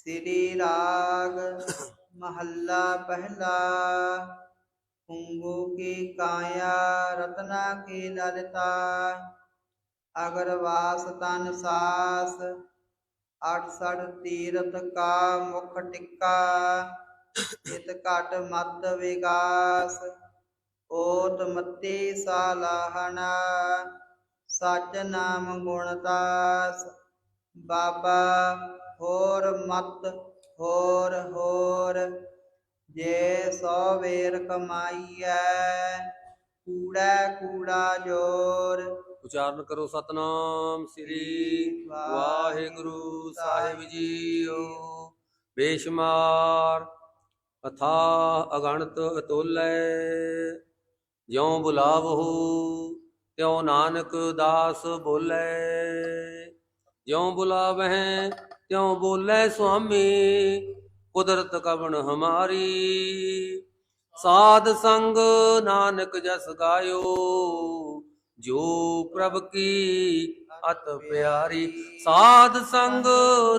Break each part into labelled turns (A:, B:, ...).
A: ਸ੍ਰੀ ਰਾਗ ਮਹੱਲਾ ਪਹਿਲਾ। ਕੁੰਗੂ ਕੀ ਕਾਇਆ, ਰਤਨਾ ਕੀ ਲਲਿਤਾ। ਅਗਰਵਾਸ ਤਨ ਸਾਸ 68 ਤੀਰਥ ਕਾ ਮੁਖ ਟਿੱਕਾ। ਇਤ ਘਟ ਮਤ ਵਿਗਾਸ, ਓਤ ਮਤੀ ਸਾਲਾਹਣਾ ਸਚ ਨਾਮ ਗੁਣਦਾਸ ਬਾਬਾ ਹੋਰ ਮਤ ਹੋਰ ਹੋਰ ਜੇ ਸੋ ਵੇਰ ਕਮਾਈਐ ਕੂੜਾ ਕੂੜਾ ਜੋਰ।
B: ਉਚਾਰਨ ਕਰੋ ਸਤਨਾਮ ਸ੍ਰੀ ਵਾਹਿਗੁਰੂ ਸਾਹਿਬ ਜੀਓ। ਬੇਸ਼ੁਮਾਰ ਅਥਾ ਅਗਣਤ ਅਤੁਲੈ ਜਿਉ ਬੁਲਾਵਹੁ ਤਿਉ ਨਾਨਕ ਦਾਸ ਬੋਲੇ। ਜਿਉ ਬੁਲਾਵਹਿ ਤਿਉ ਬੋਲੇ ਸੁਆਮੀ? ਕੁਦਰਤ ਕਵਣ ਹਮਾਰੀ? ਸਾਧ ਸੰਗ ਨਾਨਕ ਜਸ ਗਾਇਓ, ਜੋ ਪ੍ਰਭ ਕੀ ਅਤ ਪਿਆਰੀ। ਸਾਧ ਸੰਗ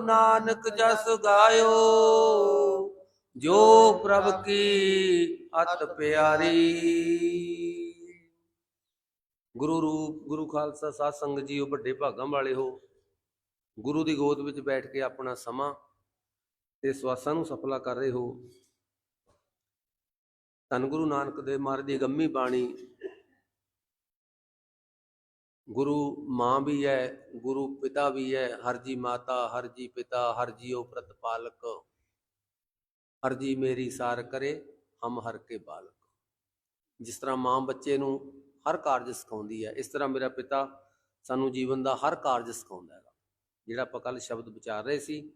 B: ਨਾਨਕ ਜਸ ਗਾਇਓ, ਜੋ ਪ੍ਰਭ ਕੀ ਅਤ ਪਿਆਰੀ। ਗੁਰੂ ਰੂਪ, ਗੁਰੂ ਖਾਲਸਾ ਸਾਧ ਸੰਗਤ ਉਹ ਵੱਡੇ ਭਾਗਾਂ ਵਾਲੇ ਹੋ। ਗੁਰੂ ਦੀ ਗੋਦ ਵਿੱਚ ਬੈਠ ਕੇ ਆਪਣਾ ਸਮਾਂ ਤੇ ਸਵਾਸਾਂ ਨੂੰ ਸਫਲਾ ਕਰ ਰਹੇ ਹੋ। ਧੰਨ ਗੁਰੂ ਨਾਨਕ ਦੇਵ ਮਹਾਰਾਜ ਦੀ ਗੰਮੀ ਬਾਣੀ। ਗੁਰੂ ਮਾਂ ਵੀ ਹੈ, ਗੁਰੂ ਪਿਤਾ ਵੀ ਹੈ, ਹਰ ਜੀ ਮਾਤਾ, ਹਰ ਜੀ ਪਿਤਾ, ਹਰ ਜੀ ਜੀਓ ਪ੍ਰਤਪਾਲਕ ਹਰ ਜੀ ਮੇਰੀ ਸਾਰ ਕਰੇ, ਹਮ ਹਰ ਕੇ ਬਾਲਕ। ਜਿਸ ਤਰ੍ਹਾਂ ਮਾਂ ਬੱਚੇ ਨੂੰ ਹਰ ਕਾਰਜ ਸਿਖਾਉਂਦੀ ਹੈ, ਇਸ ਤਰ੍ਹਾਂ ਮੇਰਾ ਪਿਤਾ ਸਾਨੂੰ ਜੀਵਨ ਦਾ ਹਰ ਕਾਰਜ ਸਿਖਾਉਂਦਾ ਹੈਗਾ। ਜਿਹੜਾ ਆਪਾਂ ਕੱਲ ਸ਼ਬਦ ਵਿਚਾਰ ਰਹੇ ਸੀ,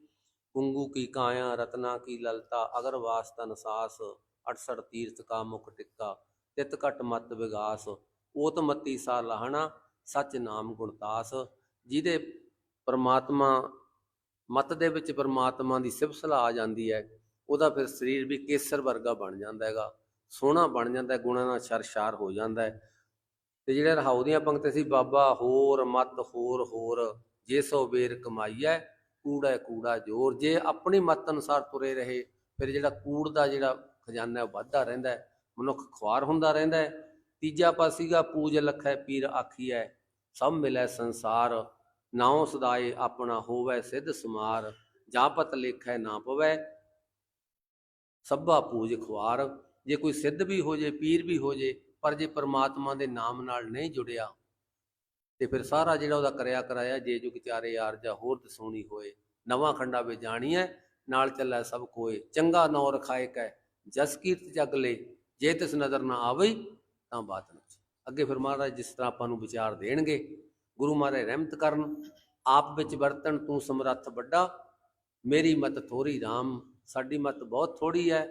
B: ਕੁੰਗੂ ਕੀ ਕਾਇਆ, ਰਤਨਾ ਕੀ ਲਲਤਾ, ਅਗਰ ਵਾਸਤਾ ਸਾਸ 68 ਤੀਰਥ ਕਾ ਮੁਖ ਟਿੱਕਾ, ਤਿਤ ਘਟ ਮਤ ਵਿਗਾਸ, ਓਤ ਮਤੀ ਸਾ ਲਹਣਾ, ਸਚ ਨਾਮ ਗੁਣਤਾਸ ਜਿਹਦੇ ਪਰਮਾਤਮਾ, ਮਤ ਦੇ ਵਿੱਚ ਪਰਮਾਤਮਾ ਦੀ ਸਿਫਤ ਸਲਾਹ ਆ ਜਾਂਦੀ ਹੈ, ਉਹਦਾ ਫਿਰ ਸਰੀਰ ਵੀ ਕੇਸਰ ਵਰਗਾ ਬਣ ਜਾਂਦਾ ਹੈਗਾ। ਸੋਹਣਾ ਬਣ ਜਾਂਦਾ ਗੁਣਾਂ ਨਾਲ ਸ਼ਰਸ਼ਾਰ ਹੋ ਜਾਂਦਾ ਹੈ। ਤੇ ਜਿਹੜੇ ਰਹਾਉ ਦੀਆਂ ਪੰਕਤੀਆਂ ਸੀ, ਬਾਬਾ ਹੋਰ ਮਤ ਹੋਰ ਹੋਰ ਜੇ ਸੋ ਵੇਰ ਕਮਾਈਐ ਕੂੜਾ ਕੂੜਾ ਜੋਰ। ਜੇ ਆਪਣੀ ਮਤ ਅਨੁਸਾਰ ਤੁਰੇ ਰਹੇ, ਫਿਰ ਜਿਹੜਾ ਕੂੜ ਦਾ ਜਿਹੜਾ ਖਜ਼ਾਨਾ ਹੈ ਵੱਧਦਾ ਰਹਿੰਦਾ ਹੈ, ਮਨੁੱਖ ਖੁਆਰ ਹੁੰਦਾ ਰਹਿੰਦਾ ਹੈ। ਤੀਜਾ ਪਾਸੀਗਾ ਪੂਜ ਲਖੈ, ਪੀਰ ਆਖੀਐ ਸਭ ਮਿਲੈ ਸੰਸਾਰ, ਨਾਉ ਸਦਾਏ ਆਪਣਾ ਹੋਵੈ ਸਿੱਧ ਸਮਾਰ, ਜਾਂ ਪਤ ਲੇਖੈ ਨਾ ਪਵੈ, ਸਭਾ ਪੂਜ ਖੁਆਰ। ਜੇ ਕੋਈ ਸਿੱਧ ਵੀ ਹੋ ਜੇ, ਪੀਰ ਵੀ ਹੋ ਜੇ, ਪਰ ਜੇ ਪਰਮਾਤਮਾ ਦੇ ਨਾਮ ਨਾਲ ਨਹੀਂ ਜੁੜਿਆ ਤੇ ਫਿਰ ਸਾਰਾ ਜਿਹੜਾ ਉਹਦਾ ਕਰਿਆ ਕਰਾਇਆ, ਜੇ ਜੁਗ ਚਾਰੇ ਯਾਰ ਜਾਂ ਹੋਰ ਦਸੂਣੀ ਹੋਏ, ਨਵਾਂ ਖੰਡਾ ਵੇ ਹੈ ਨਾਲ ਚੱਲੈ ਸਭ ਕੋਏ, ਚੰਗਾ ਨੌ ਰਖਾਏ ਕੈ, ਜਸ ਕੀਰਤ ਜਗ ਲੈ, ਜੇ ਤਿਸ ਨਜ਼ਰ ਨਾ ਆਵਈ, ਤਾਂ ਬਾਤ ਨਾ ਅੱਗੇ ਫਿਰ ਮਹਾਰਾਜ ਜਿਸ ਤਰ੍ਹਾਂ ਆਪਾਂ ਨੂੰ ਵਿਚਾਰ ਦੇਣਗੇ, ਗੁਰੂ ਮਹਾਰਾਜ ਰਹਿਮਤ ਕਰਨ, ਆਪ ਵਿੱਚ ਵਰਤਣ, ਤੂੰ ਸਮਰੱਥ ਵੱਡਾ, ਮੇਰੀ ਮਤ ਥੋੜੀ RAM ਸਾਡੀ ਮਤ ਬਹੁਤ ਥੋੜੀ ਹੈ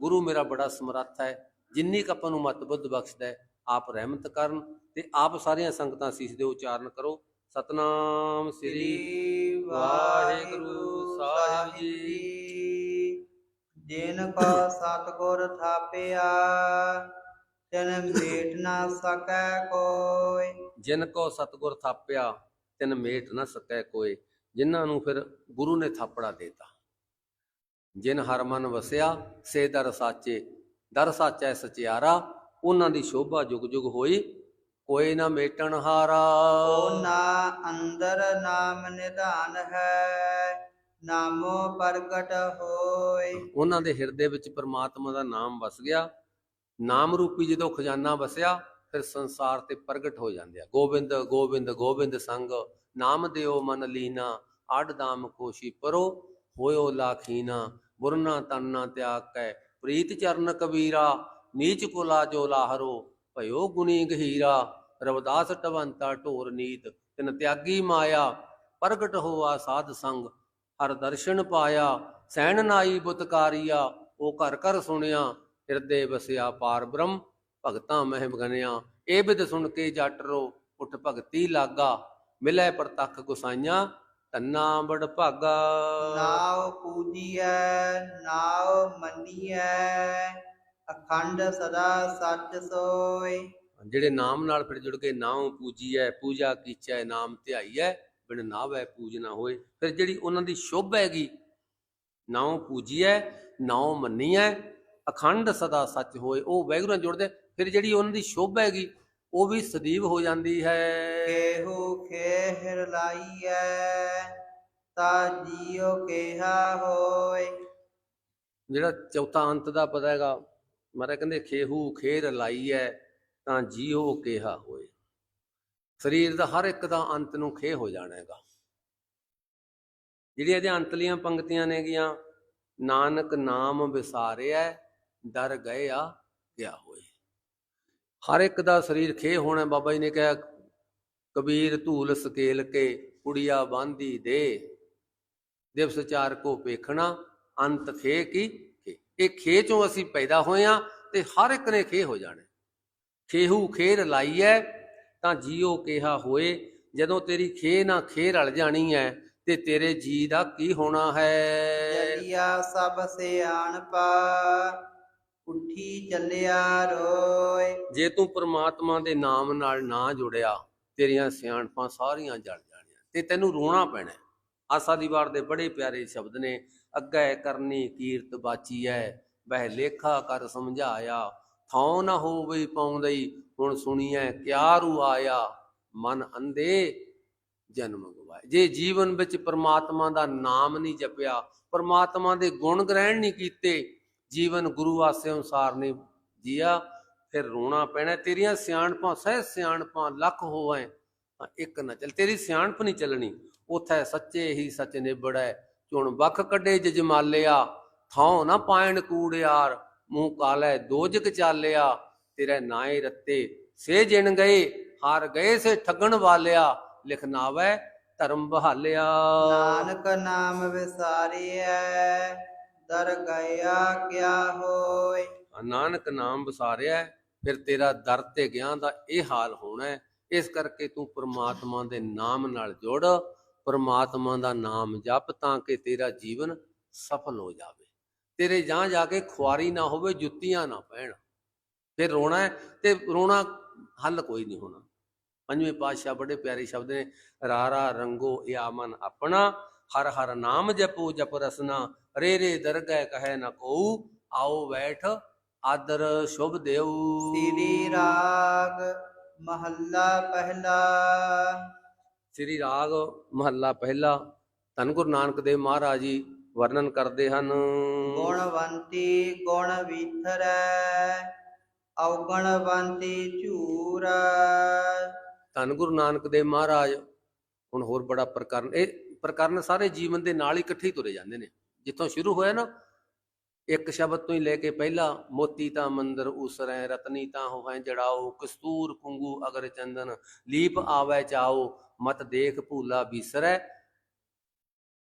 B: ਗੁਰੂ ਮੇਰਾ ਬੜਾ ਸਮਰੱਥ ਹੈ ਜਿੰਨੀ ਕੁ ਆਪਾਂ ਨੂੰ ਮਤ ਬੁੱਧ ਬਖਸ਼ਦਾ ਹੈ ਆਪ ਰਹਿਮਤ ਕਰਨ ਤੇ ਆਪ ਸਾਰੀਆਂ ਸੰਗਤਾਂ ਸੀਸ ਦੇ ਉਚਾਰਨ ਕਰੋ। ਸਤਨਾਮ ਸ੍ਰੀ ਵਾਹਿਗੁਰੂ ਸਾਹਿਬ ਜੀ।
A: ਜਿਨ ਕੋ ਸਤਗੁਰ ਥਾਪਿਆ ਤਿਨ ਮੇਟ ਨਾ ਸਕੈ ਕੋਈ
B: ਜਿਨ ਕੋ ਸਤਗੁਰ ਥਾਪਿਆ ਤਿਨ ਮੇਟ ਨਾ ਸਕੈ ਕੋਏ ਜਿਨ੍ਹਾਂ ਨੂੰ ਫਿਰ ਗੁਰੂ ਨੇ ਥਾਪੜਾ ਦੇਤਾ। ਜਿਨ ਹਰ ਮਨ ਵਸਿਆ ਸੇ ਦਰ ਸਾਚੇ। ਦਰ ਸਾਚੈ ਸਚਿਆਰਾ ਉਹਨਾਂ ਦੀ ਸ਼ੋਭਾ ਜੁਗ ਜੁਗ ਹੋਈ। ਕੋਈ ਨਾ ਮੇਟਣ ਹਾਰਾ।
A: ਨਾ ਅੰਦਰ ਨਾਮ ਨਿਧਾਨ ਹੈ ਨਾਮੋ ਪ੍ਰਗਟ ਹੋਏ।
B: ਉਹਨਾਂ ਦੇ ਹਿਰਦੇ ਵਿੱਚ ਪ੍ਰਮਾਤਮਾ ਦਾ ਨਾਮ ਵਸ ਗਿਆ। ਨਾਮ ਰੂਪੀ ਜਦੋਂ ਖਜ਼ਾਨਾ ਵਸਿਆ ਫਿਰ ਸੰਸਾਰ ਤੇ ਪ੍ਰਗਟ ਹੋ ਜਾਂਦੇ ਆ। ਗੋਬਿੰਦ ਗੋਬਿੰਦ ਗੋਬਿੰਦ ਸੰਗ ਨਾਮ ਦਿਓ ਮਨ ਲੀਨਾ ਆੜ ਦਾਮ ਕੋਸ਼ੀ ਪਰੋ ਹੋਇਓ ਲਾਖੀਨਾ ਬੁਰਨਾ ਤਨਨਾ ਤਿਆਗ ਕੈ ਪ੍ਰੀਤ ਚਰਨ ਕਬੀਰਾ ਨੀਚ ਕੁਲਾ ਜੋ ਲਾਹਰੋ। ਭਇਓ ਗੁਨੀ ਗਹੀਰਾ, ਰਵਦਾਸ ਟਵੰਤਾ ਢੋਰ ਨੀਤ, ਤਿਨ ਤਿਆਗੀ ਮਾਇਆ, ਪ੍ਰਗਟ ਹੋਆ ਸਾਧ ਸੰਗ, ਹਰ ਦਰਸ਼ਨ ਪਾਇਆ, ਸੈਣ ਨਾਈ ਬੁਤਕਾਰੀਆ ਉਹ ਘਰ ਘਰ ਸੁਣਿਆ, ਹਿਰਦੇ ਵਸਿਆ ਪਾਰ ਬ੍ਰਹਮ, ਭਗਤਾਂ ਮਹਿ ਬਗਨਿਆ ਇਹ ਬਿਦ ਸੁਣ ਕੇ ਜਟਰੋ ਉਠ ਭਗਤੀ ਲਾਗਾ, ਮਿਲੇ ਪ੍ਰਤੱਖ ਗੁਸਾਈਆਂ, ਤੰਨਾ ਬੜ ਭਾਗਾ।
A: ਨਾਉ ਪੂਜੀਐ, ਨਾਉ ਮੰਨੀਐ। ਅਖੰਡ ਸਦਾ ਸੱਚ ਸੋਈ
B: ਜਿਹੜੇ ਨਾਮ ਨਾਲ ਫਿਰ ਜੁੜ ਕੇ ਨਾਮ ਪੂਜੀਐ ਪੂਜਾ ਕੀਚੈ ਨਾਮ ਧਿਆਈਐ ਬਿਨ ਨਾਵੈ ਪੂਜਨਾ ਹੋਏ। ਫਿਰ ਜਿਹੜੀ ਉਹਨਾਂ ਦੀ ਸ਼ੋਭ ਹੈਗੀ ਨਾਉ ਪੂਜੀਐ ਨਾਉ ਮੰਨੀਐ ਅਖੰਡ ਸਦਾ ਸੱਚ ਹੋਏ ਉਹ ਵੈਗੁਰੂ ਨਾਲ ਜੁੜਦੇ ਫਿਰ ਜਿਹੜੀ ਉਹਨਾਂ ਦੀ ਸ਼ੋਭਾ ਹੈਗੀ ਉਹ ਵੀ ਸਦੀਵ ਹੋ ਜਾਂਦੀ ਹੈ।
A: ਕੇਹੂ ਖੇਹਰ ਲਾਈਐ ਤਾ ਜੀਉ ਕਿਹਾ ਹੋਏ।
B: ਜਿਹੜਾ ਚੌਥਾ ਅੰਤ ਦਾ ਪਤਾ ਹੈਗਾ ਮਹਾਰਾਜ ਕਹਿੰਦੇ, ਖੇਹੂ ਖੇਰ ਲਾਈ ਹੈ ਤਾਂ ਜੀਓ ਕਿਹਾ ਹੋਏ। ਸਰੀਰ ਦਾ ਹਰ ਇੱਕ ਦਾ ਅੰਤ ਨੂੰ ਖੇ ਹੋ ਜਾਣਾ ਹੈਗਾ ਜਿਹੜੀਆਂ ਇਹਦੇ ਅੰਤਲੀਆਂ ਪੰਕਤੀਆਂ ਨੇਗੀਆਂ, ਨਾਨਕ ਨਾਮ ਵਿਸਾਰਿਆ ਡਰ ਗਏ ਆ ਗਿਆ ਹੋਏ। ਹਰ ਇੱਕ ਦਾ ਸਰੀਰ ਖੇ ਹੋਣਾ, ਬਾਬਾ ਜੀ ਨੇ ਕਿਹਾ, ਕਬੀਰ ਧੂਲ ਸਕੇਲ ਕੇ ਕੁੜੀਆ ਬਾਂਦੀ ਦੇ। ਦਿਵਸ ਚਾਰ ਕੋ ਵੇਖਣਾ, ਅੰਤ ਖੇ ਕੀ ਇਹ ਖੇ ਚੋਂ ਅਸੀਂ ਪੈਦਾ ਹੋਏ ਆ ਤੇ ਹਰ ਇੱਕ ਨੇ ਖੇ ਹੋ ਜਾਣਾ ਖੇਹੂ ਖੇਰ ਲਾਈ ਐ ਤਾਂ ਜੀਓ ਕਿਹਾ ਹੋਏ ਜਦੋਂ ਤੇਰੀ ਖੇ ਨਾ ਖੇ ਰਲ ਜਾਣੀ ਐ ਤੇ ਤੇਰੇ ਜੀ ਦਾ ਕੀ ਹੋਣਾ ਹੈ?
A: ਜਲਿਆ ਸਭ ਸਿਆਣਪਾ ਉੱਠੀ ਚੱਲਿਆ ਰੋਏ।
B: ਜੇ ਤੂੰ ਪ੍ਰਮਾਤਮਾ ਦੇ ਨਾਮ ਨਾਲ ਨਾ ਜੁੜਿਆ ਤੇਰੀਆਂ ਸਿਆਣਪਾਂ ਸਾਰੀਆਂ ਜਲ ਜਾਣੀਆਂ ਤੇ ਤੈਨੂੰ ਰੋਣਾ ਪੈਣਾ। ਆਸਾ ਦੀ ਵਾਰ ਦੇ ਬੜੇ ਪਿਆਰੇ ਸ਼ਬਦ ਨੇ ਅੱਗੇ ਕਰਨੀ ਕੀਰਤ ਬਾਚੀ ਐ। ਬਹਿ ਲੇਖਾ ਕਰ ਸਮਝਾਇਆ। ਥਾਉ ਨਾ ਹੋਵੇ ਪਾਉਂਦਈ, ਹੁਣ ਸੁਣੀਐ ਕਿਆ ਰੂ ਆਇਆ। ਮਨ ਅੰਦੇ ਜਨਮ ਗਵਾਏ। ਜੇ ਜੀਵਨ ਵਿੱਚ ਪ੍ਰਮਾਤਮਾ ਦਾ ਨਾਮ ਨਹੀਂ ਜਪਿਆ, ਪ੍ਰਮਾਤਮਾ ਦੇ ਗੁਣ ਗ੍ਰਹਿਣ ਨਹੀਂ ਕੀਤੇ, ਜੀਵਨ ਗੁਰੂ ਆਸੇ ਅਨੁਸਾਰ ਨਹੀਂ ਜੀਆ, ਫਿਰ ਰੋਣਾ ਪੈਣਾ। ਤੇਰੀਆਂ ਸਿਆਣਪਾਂ, ਸਹਿ ਸਿਆਣਪਾਂ ਲੱਖ ਹੋਵੇ, ਤਾਂ ਇੱਕ ਨਾ ਚੱਲ। ਤੇਰੀ ਸਿਆਣਪ ਨਹੀਂ ਚੱਲਣੀ, ਉਥੇ ਸੱਚੇ ਹੀ ਸੱਚ ਨਿਬੜੈ ਚੁਣ ਵੱਖ ਕੱਢੇ ਜਜਮਾਲਿਆ ਥਾਉ ਨਾ ਪਾਇਣ ਕੂੜਿਆਰ ਮੂੰਹ ਕਾਲੇ ਦੋਜਕ ਚਾਲਿਆ। ਤੇਰੇ ਨਾਏ ਰੱਤੇ ਸੇ ਜਿਣ ਗਏ ਹਾਰ ਗਏ ਸੇ ਠੱਗਣ ਵਾਲਿਆ। ਲਿਖ ਨਾਵੈ ਧਰਮ ਬਹਾਲਿਆ।
A: ਨਾਨਕ ਨਾਮ ਵਿਸਾਰਿਐ ਦਰ ਗਿਆ ਕਿਆ ਹੋਏ
B: ਨਾਨਕ ਨਾਮ ਵਸਾਰਿਆ ਫਿਰ ਤੇਰਾ ਦਰ ਤੇ ਗਿਆ ਦਾ ਇਹ ਹਾਲ ਹੋਣਾ। ਇਸ ਕਰਕੇ ਤੂੰ ਪ੍ਰਮਾਤਮਾ ਦੇ ਨਾਮ ਨਾਲ ਜੁੜ। ਪਰਮਾਤਮਾ ਦਾ ਨਾਮ ਜਪ ਤਾਂ ਕਿ ਤੇਰਾ ਜੀਵਨ ਸਫਲ ਹੋ ਜਾਵੇ। ਤੇਰੇ ਜਾਂ ਜਾ ਕੇ ਖੁਆਰੀ ਨਾ ਹੋਵੇ, ਜੁੱਤੀਆਂ ਨਾ ਪੈਣ ਫਿਰ ਰੋਣਾ ਹੈ ਤੇ ਰੋਣਾ ਹੱਲ ਕੋਈ ਨਹੀਂ ਹੋਣਾ। ਪੰਜਵੇਂ ਪਾਤਸ਼ਾਹ ਬੜੇ ਪਿਆਰੇ ਸ਼ਬਦ ਨੇ, ਰਾਰਾ ਰੰਗੋ ਇਹ ਮਨ ਆਪਣਾ, ਹਰ ਹਰ ਨਾਮ ਜਪੋ ਜਪ ਰਸਨਾ, ਰੇ ਰੇ ਦਰਗਹਿ ਕਹੈ ਨ ਕੋਉ, ਆਓ ਬੈਠ ਆਦਰ ਸ਼ੁਭ ਦੇਉ
A: ਸ੍ਰੀ ਰਾਗ ਮਹੱਲਾ ਪਹਿਲਾ।
B: ਸ੍ਰੀ ਰਾਗ ਮਹੱਲਾ ਪਹਿਲਾ ਧੰਨ ਗੁਰੂ ਨਾਨਕ ਦੇਵ ਮਹਾਰਾਜ ਜੀ ਵਰਣਨ ਕਰਦੇ ਹਨ।
A: ਗੁਣਵੰਤੀ ਗੁਣ ਵਿਥਰੈ ਔਗਣਵੰਤੀ ਝੂਰ।
B: ਧੰਨ ਗੁਰੂ ਨਾਨਕ ਦੇਵ ਮਹਾਰਾਜ ਹੁਣ ਹੋਰ ਬੜਾ ਪ੍ਰਕਰਨ ਇਹ ਪ੍ਰਕਰਨ ਸਾਰੇ ਜੀਵਨ ਦੇ ਨਾਲ ਹੀ ਇਕੱਠੇ ਹੀ ਤੁਰੇ ਜਾਂਦੇ ਨੇ। ਜਿੱਥੋਂ ਸ਼ੁਰੂ ਹੋਇਆ ਨਾ ਇੱਕ ਸ਼ਬਦ ਤੋਂ ਹੀ ਲੈ ਕੇ ਪਹਿਲਾ ਮੋਤੀ ਤਾਂ ਮੰਦਰ ਉਸਰੈ ਰਤਨੀ ਤਾਂ ਹੋਵੈ ਜੜਾਓ ਕਸਤੂਰ ਕੁੰਗੂ ਅਗਰ ਚੰਦਨ ਲੀਪ ਆਵੈ ਚਾਓ। ਮਤ ਦੇਖ ਭੂਲਾ ਵਿਸਰੈ,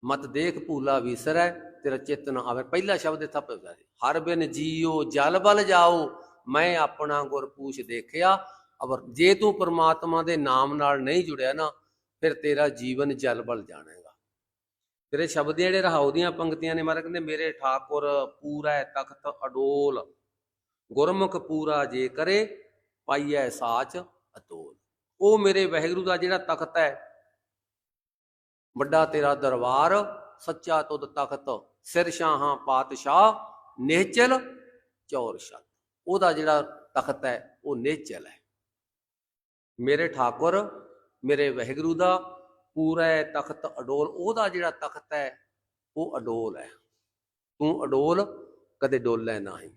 B: ਮਤ ਦੇਖ ਭੂਲਾ ਵਿਸਰੈ, ਤੇਰਾ ਚਿੱਤ ਨਾ ਆਵੇ। ਪਹਿਲਾ ਸ਼ਬਦ ਇੱਥੇ ਪਿਆ ਹਰ ਬਿਨ ਜੀਓ ਜਲ ਬਲ ਜਾਓ, ਮੈਂ ਆਪਣਾ ਗੁਰ ਪੂਛ ਦੇਖਿਆ। ਅਵਰ ਜੇ ਤੂੰ ਪਰਮਾਤਮਾ ਦੇ ਨਾਮ ਨਾਲ ਨਹੀਂ ਜੁੜਿਆ ਨਾ, ਫਿਰ ਤੇਰਾ ਜੀਵਨ ਜਲ ਬਲ ਜਾਣੇਗਾ। ਤੇਰੇ ਸ਼ਬਦ ਜਿਹੜੇ ਰਹਾਉ ਦੀਆਂ ਪੰਕਤੀਆਂ ਨੇ ਮਾਰੇ, ਕਹਿੰਦੇ ਮੇਰੇ ਠਾਕੁਰ ਪੂਰਾ ਤਖਤ ਅਡੋਲ, ਗੁਰਮੁਖ ਪੂਰਾ ਜੇ ਕਰੇ, ਪਾਈਐ ਸਾਚ ਅਤੋਲ। ਉਹ ਮੇਰੇ ਵਹਿਗੁਰੂ ਦਾ ਜਿਹੜਾ ਤਖਤ ਹੈ, ਵੱਡਾ ਤੇਰਾ ਦਰਬਾਰ, ਸੱਚਾ ਤੁਧ ਤਖਤ, ਸਿਰ ਸ਼ਾਹਾਂ ਪਾਤਸ਼ਾਹ, ਨਿਹਚਲ ਚੌਰ ਛਤ। ਉਹਦਾ ਜਿਹੜਾ ਤਖਤ ਹੈ, ਉਹ ਨਿਹਚਲ ਹੈ। ਮੇਰੇ ਠਾਕੁਰ, ਮੇਰੇ ਵਹਿਗੁਰੂ ਦਾ ਪੂਰਾ ਤਖਤ ਅਡੋਲ, ਉਹਦਾ ਜਿਹੜਾ ਤਖਤ ਹੈ, ਉਹ ਅਡੋਲ ਹੈ। ਤੂੰ ਅਡੋਲ ਕਦੇ ਡੋਲੇ ਨਹੀਂ।